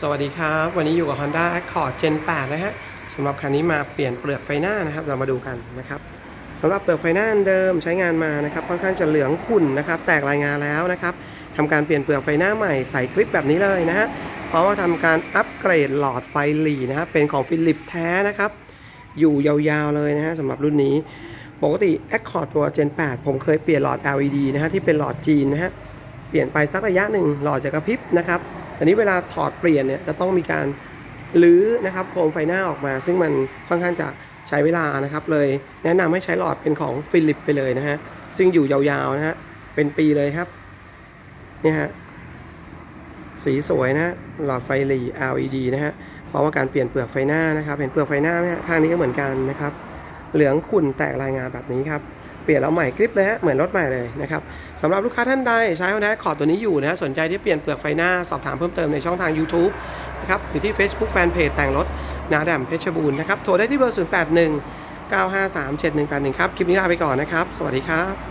สวัสดีครับ วันนี้อยู่กับ Honda Accord Gen 8 นะฮะสำหรับคันนี้มาเปลี่ยนเปลือกไฟหน้านะครับ เรามาดูกันนะครับสำหรับเปลือกไฟหน้าเดิมใช้งานมานะครับค่อนข้างจะเหลืองขุ่นนะครับ แตกรายงานแล้วนะครับทำการเปลี่ยนเปลือกไฟหน้าใหม่ใส่คลิปแบบนี้เลยนะฮะเพราะว่าทำการอัปเกรดหลอดไฟหลีนะครับเป็นของฟิลิปแท้นะครับ อยู่ยาวๆเลยนะฮะสำหรับรุ่นนี้ปกติ Accord ตัว Gen 8 ผมเคยเปลี่ยนหลอด LED นะฮะที่เป็นหลอดจีนนะฮะเปลี่ยนไปสักระยะหนึ่งหลอดจะกระพริบนะครับ แต่นี้เวลาถอดเปลี่ยนเนี่ยจะต้องมีการลื้อนะครับโคมไฟหน้าออกมา ซึ่งมันค่อนข้างจะใช้เวลานะครับ เลยแนะนำให้ใช้หลอดเป็นของฟิลิปไปเลยนะฮะซึ่งอยู่ยาวๆนะฮะเป็นปีเลยครับเนี่ยฮะสีสวยนะหลอดไฟหลี LED นะฮะเพราะว่าการเปลี่ยนเปลือกไฟหน้านะครับ เห็นเปลือกไฟหน้าไหมฮะข้างนี้ก็เหมือนกันนะครับ เหลืองขุ่นแตกรายงานแบบนี้ครับ เปลี่ยนเราใหม่กริปเลยฮะเหมือนรถใหม่เลยนะครับสำหรับลูกค้าท่านใดใช้ฮอนด้าขอตัวนี้อยู่นะฮะสนใจที่เปลี่ยนเปลือกไฟหน้าสอบถามเพิ่มเติมในช่องทาง YouTube นะครับหรือที่ Facebook Fanpage แต่งรถนาแดมเพชรบูรณ์นะครับโทรได้ที่เบอร์ 081 953 7181 ครับ คลิปนี้ลาไปก่อนนะครับ สวัสดีครับ